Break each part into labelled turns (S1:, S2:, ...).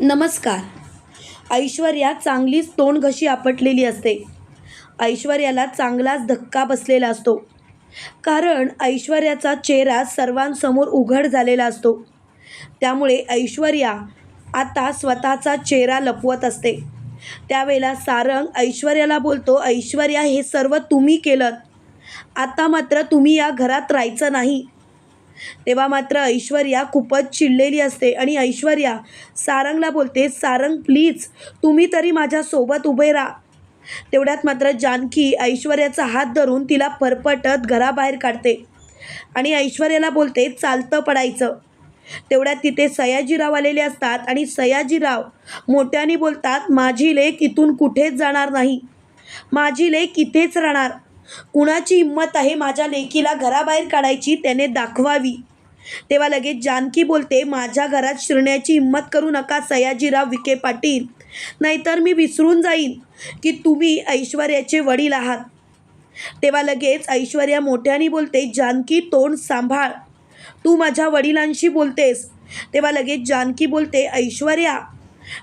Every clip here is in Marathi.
S1: नमस्कार. ऐश्वर्या चांगलीच तोंडघशी आपटलेली असते. ऐश्वर्याला चांगलाच धक्का बसलेला असतो. कारण ऐश्वर्याचा चेहरा सर्वांसमोर उघड झालेला असतो. त्यामुळे ऐश्वर्या आता स्वतःचा चेहरा लपवत असते. त्यावेळेला सारंग ऐश्वर्याला बोलतो ऐश्वर्या हे सर्व तुम्ही केलं आता मात्र तुम्ही या घरात राहायचं नाही. तेव्हा मात्र ऐश्वर्या खूपच चिडलेली असते आणि ऐश्वर्या सारंगला बोलते सारंग प्लीज तुम्ही तरी माझ्यासोबत उभे राहा. तेवढ्यात मात्र जानकी ऐश्वर्याचा हात धरून तिला फरफटत घराबाहेर काढते आणि ऐश्वर्याला बोलते चालतं पडायचं. तेवढ्यात तिथे सयाजीराव आलेले असतात आणि सयाजीराव मोठ्याने बोलतात माझी लेख इथून कुठेच जाणार नाही. माझी लेख इथेच राहणार. कुणाची हिंमत आहे माझ्या लेकीला घराबाहेर काढायची त्याने दाखवावी. तेव्हा लगेच जानकी बोलते माझ्या घरात शिरण्याची हिंमत करू नका सयाजीराव विखे पाटील. नाहीतर मी विसरून जाईन की तुम्ही ऐश्वर्याचे वडील आहात. तेव्हा लगेच ऐश्वर्या मोठ्याने बोलते जानकी तोंड सांभाळ. तू माझ्या वडिलांशी बोलतेस. तेव्हा लगेच जानकी बोलते ऐश्वर्या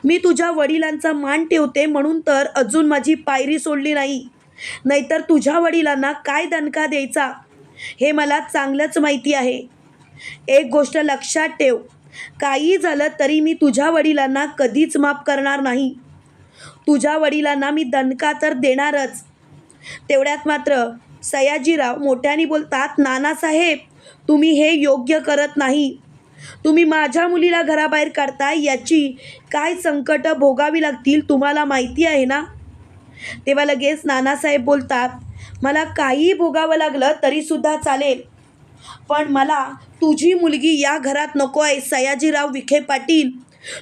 S1: मी तुझ्या वडिलांचा मान ठेवते म्हणून तर अजून माझी पायरी सोडली नाही. नाहीतर तुझ्या वडिलांना काय दणका द्यायचा? हे मला चांगलंच माहिती आहे. एक गोष्ट लक्षात ठेव. काही झालं तरी मी तुझ्या वडिलांना कधीच माफ करणार नाही. तुझ्या वडिलांना मी दणका तर देणारच. तेवढ्यात मात्र सयाजीराव मोठ्याने बोलतात नानासाहेब तुम्ही हे योग्य करत नाही. तुम्ही माझ्या मुलीला घराबाहेर काढताय याची काय संकट भोगावी लागतील तुम्हाला माहिती आहे ना? तेव्हा लगेच नानासाहेब बोलतात मला काहीही भोगावं लागलं तरीसुद्धा चालेल पण मला तुझी मुलगी या घरात नको आहे सयाजीराव विखे पाटील.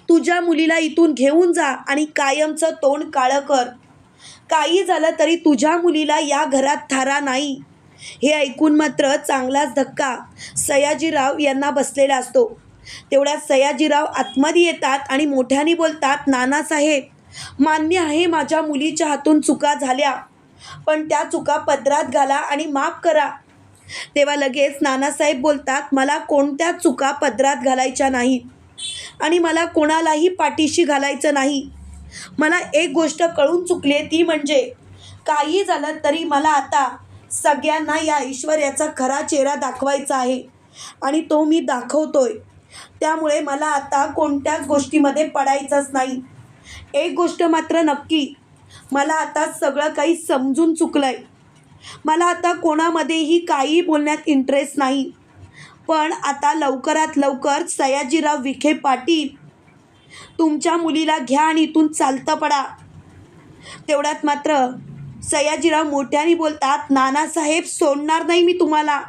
S1: तुझ्या मुलीला इथून घेऊन जा आणि कायमचं तोंड काळं कर. काही झालं तरी तुझ्या मुलीला या घरात थारा नाही. हे ऐकून मात्र चांगलाच धक्का सयाजीराव यांना बसलेला असतो. तेवढ्यात सयाजीराव आतमध्ये येतात आणि मोठ्याने बोलतात नानासाहेब मान्य आहे माझ्या मुलीच्या हातून चुका झाल्या. पण त्या चुका पदरात घाला आणि माफ करा. तेव्हा लगेच नानासाहेब बोलतात मला कोणत्या चुका पदरात घालायच्या नाहीत आणि मला कोणालाही पाठीशी घालायचं नाही. मला एक गोष्ट कळून चुकली ती म्हणजे काही झालं तरी मला आता सगळ्यांना या ऐश्वर्याचा खरा चेहरा दाखवायचा आहे आणि तो मी दाखवतोय. त्यामुळे मला आता कोणत्याच गोष्टीमध्ये पडायचंच नाही. एक गोष्ट मात्र नक्की. मला आता सगळं काही समजून चुकलं आहे मला आता कोणामध्येही काही बोलण्यात इंटरेस्ट नाही. पण आता लवकरात लवकर सयाजीराव विखे पाटील तुमच्या मुलीला घ्या आणि इथून चालतं पडा. तेवढ्यात मात्र सयाजीराव मोठ्याने बोलतात नानासाहेब सोडणार नाही मी तुम्हाला.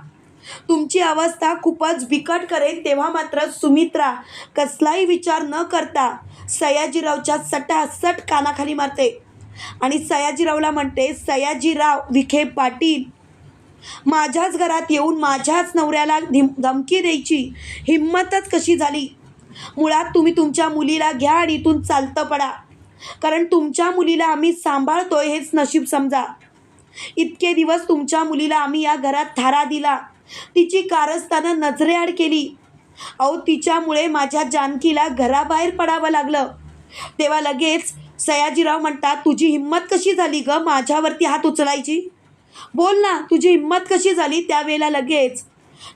S1: तुमची अवस्था खूपच बिकट करेल तेव्हा मात्र सुमित्रा कसलाही विचार न करता सयाजीरावच्या सटासट कानाखाली मारते. आणि सयाजीरावला म्हणते सयाजीराव विखे पाटील माझ्याच घरात येऊन माझ्याच नवऱ्याला धिम धमकी द्यायची हिंमतच कशी झाली? मुळात तुम्ही तुमच्या मुलीला घ्या आणि इथून चालतं पडा. कारण तुमच्या मुलीला आम्ही सांभाळतोय हेच नशीब समजा. इतके दिवस तुमच्या मुलीला आम्ही या घरात थारा दिला. तिची कारस्थानं नजरेआड केली. अहो तिच्यामुळे माझ्या जानकीला घराबाहेर पडावं लागलं. तेव्हा लगेच सयाजीराव म्हणतात तुझी हिंमत कशी झाली ग माझ्यावरती हात उचलायची? बोल ना तुझी हिंमत कशी झाली? त्यावेळेला लगेच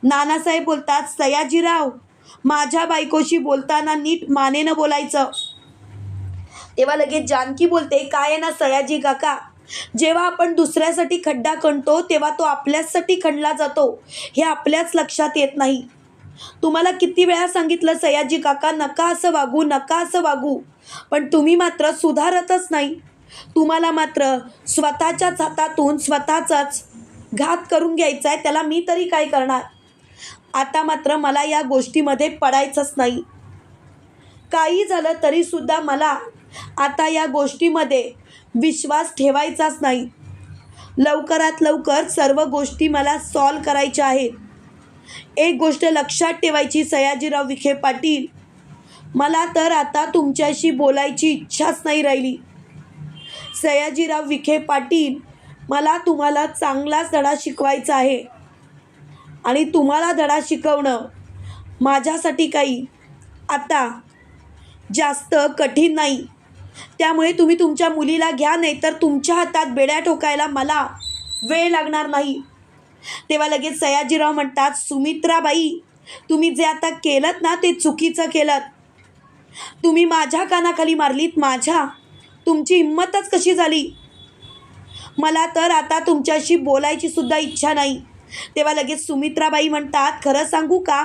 S1: नानासाहेब बोलतात सयाजीराव माझ्या बायकोशी बोलताना नीट मानेनं बोलायचं. तेव्हा लगेच जानकी बोलते काय आहे ना सयाजी काका? जेव्हा आपण दुसऱ्यासाठी खड्डा खणतो तेव्हा तो आपल्याचसाठी खणला जातो. हे आपल्याच लक्षात येत नाही. तुम्हाला किती वेळा सांगितलं सयाजी काका नका असं वागू नका असं वागू. पण तुम्ही मात्र सुधारतच नाही. तुम्हाला मात्र स्वतःच्याच हातातून स्वतःचाच घात करून घ्यायचा आहे त्याला मी तरी काय करणार? आता मात्र मला या गोष्टीमध्ये पडायचंच नाही. काही झालं तरीसुद्धा मला आता या गोष्टीमध्ये विश्वास ठेवायचाच नाही. लवकरात लवकर सर्व गोष्टी मला सॉल्व करायच्या आहेत. एक गोष्ट लक्षात ठेवायची सयाजीराव विखे पाटील. मला तर आता तुमच्याशी बोलायची इच्छाच नाही राहिली. सयाजीराव विखे पाटील मला तुम्हाला चांगलाच धडा शिकवायचा आहे. आणि तुम्हाला धडा शिकवणं माझ्यासाठी काही आता जास्त कठीण नाही. त्यामुळे तुम्ही तुमच्या मुलीला घ्या नाही तर तुमच्या हातात बेड्या ठोकायला मला वेळ लागणार नाही. तेव्हा लगेच सयाजीराव म्हणतात सुमित्राबाई तुम्ही जे आता केलं ना ते चुकीचं केलं तुम्ही माझ्या कानाखाली मारलीत माझ्या. तुमची हिंमतच कशी झाली? मला तर आता तुमच्याशी बोलायची सुद्धा इच्छा नाही. तेव्हा लगेच सुमित्राबाई म्हणतात खरं सांगू का?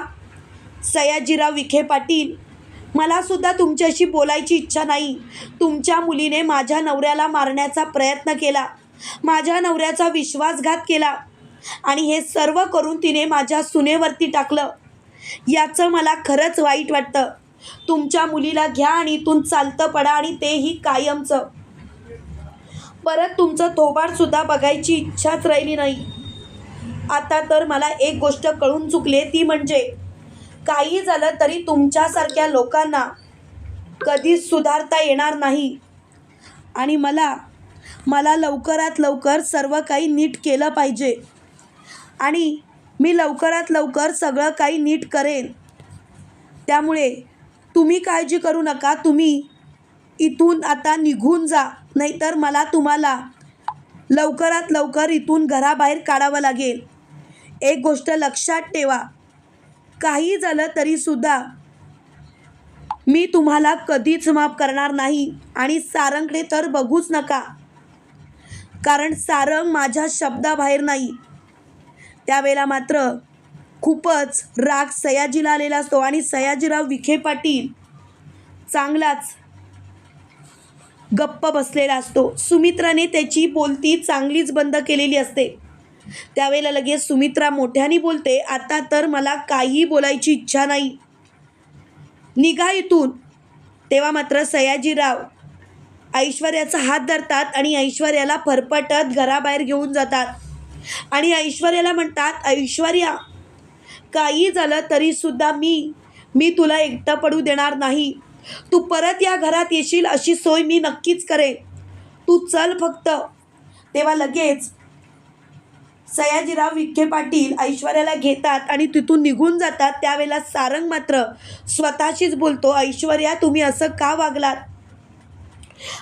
S1: सयाजीराव विखे पाटील मला सुद्धा तुमच्याशी बोलायची इच्छा नाही. तुमच्या मुलीने माझ्या नवऱ्याला मारण्याचा प्रयत्न केला. माझ्या नवऱ्याचा विश्वासघात केला. आणि हे सर्व करून तिने माझ्या सुनेवरती टाकलं. याचं मला खरंच वाईट वाटतं. तुमच्या मुलीला घ्या आणि इथून चालतं पडा आणि तेही कायमचं. परत तुमचं थोबाडसुद्धा बघायची इच्छाच राहिली नाही. आता तर मला एक गोष्ट कळून चुकली ती म्हणजे काही झालं तरी तुमच्यासारख्या लोकांना कधीच सुधारता येणार नाही. आणि मला मला लवकरात लवकर सर्व काही नीट केलं पाहिजे. आणि मी लवकरात लवकर सगळं काही नीट करेन. त्यामुळे तुम्ही काळजी करू नका तुम्ही इथून आता निघून जा. नाहीतर मला तुम्हाला लवकरात लवकर इथून घराबाहेर काढावं लागेल. एक गोष्ट लक्षात ठेवा. काही झालं तरीसुद्धा मी तुम्हाला कधीच माफ करणार नाही. आणि सारंगकडे तर बघूच नका. कारण सारंग माझ्या शब्दाबाहेर नाही. त्यावेळेला मात्र खूपच राग सयाजीला आलेला असतो आणि सयाजीराव विखे पाटील चांगलाच गप्प बसलेला असतो. सुमित्राने त्याची बोलती चांगलीच बंद केलेली असते. त्यावेळेला लगेच सुमित्रा मोठ्याने बोलते आता तर मला काही बोलायची इच्छा नाही. निघा इथून. तेव्हा मात्र सयाजीराव ऐश्वर्याचा हात धरतात आणि ऐश्वर्याला फरफटत घराबाहेर घेऊन जातात. आणि ऐश्वर्याला म्हणतात ऐश्वर्या काही झालं तरीसुद्धा मी मी तुला एकटं पडू देणार नाही. तू परत या घरात येशील अशी सोय मी नक्कीच करेन. तू चल फक्त. तेव्हा लगेच सयाजीराव विखे पाटील ऐश्वर्याला घेतात आणि तिथून निघून जातात त्यावेळेला सारंग मात्र स्वतःशीच बोलतो ऐश्वर्या तुम्ही असं का वागलात?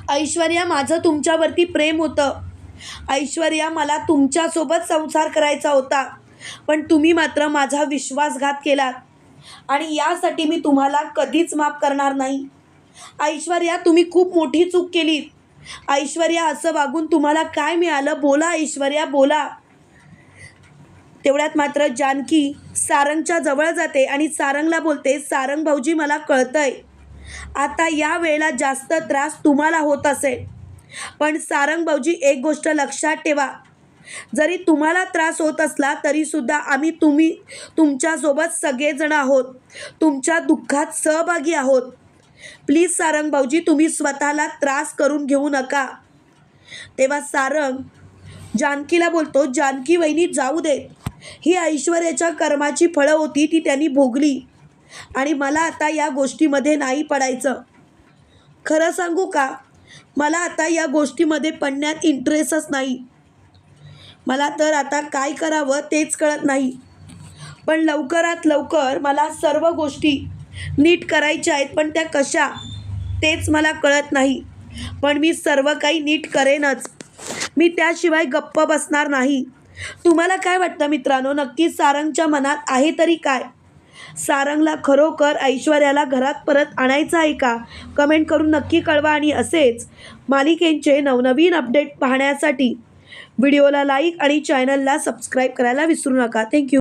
S1: ऐश्वर्या माझं तुमच्यावरती प्रेम होतं. ऐश्वर्या मला तुमच्यासोबत संसार करायचा होता पण तुम्ही मात्र माझा विश्वासघात केलात. आणि यासाठी मी तुम्हाला कधीच माफ करणार नाही. ऐश्वर्या तुम्ही खूप मोठी चूक केलीत. ऐश्वर्या असं वागून तुम्हाला काय मिळालं? बोला ऐश्वर्या बोला. तेवढ्यात मात्र जानकी सारंगच्या जवळ जाते आणि सारंगला बोलते सारंग भाऊजी मला कळतंय. आता या वेळेला जास्त त्रास तुम्हाला होत असेल. पण सारंग भाऊजी एक गोष्ट लक्षात ठेवा. जरी तुम्हाला त्रास होत असला तरीसुद्धा आम्ही तुम्ही तुमच्यासोबत सगळेजण आहोत. तुमच्या दुःखात सहभागी आहोत. प्लीज सारंग भाऊजी तुम्ही स्वतःला त्रास करून घेऊ नका. तेव्हा सारंग जानकीला बोलतो जानकी वहिनी जाऊ दे ही ऐश्वर्याच्या कर्माची फळं होती ती त्यांनी भोगली. आणि मला आता या गोष्टीमध्ये नाही पडायचं. खरं सांगू का? मला आता या गोष्टीमध्ये पडण्यात इंटरेस्टच नाही. मला तर आता काय करावं तेच कळत नाही. पण लवकरात लवकर मला सर्व गोष्टी नीट करायच्या आहेत पण त्या कशा? तेच मला कळत नाही. पण मी सर्व काही नीट करेनच. मी त्याशिवाय गप्प बसणार नाही. तुम्हाला काय वाटतं मित्रांनो? नक्कीच सारंगच्या मनात आहे तरी काय? सारंगला खरोखर ऐश्वर्याला घरात परत आणायचं आहे का? कमेंट करून नक्की कळवा आणि असेच मालिकेंचे नवनवीन अपडेट पाहण्यासाठी व्हिडिओला लाईक आणि चॅनलला सबस्क्राईब करायला विसरू नका. थँक्यू.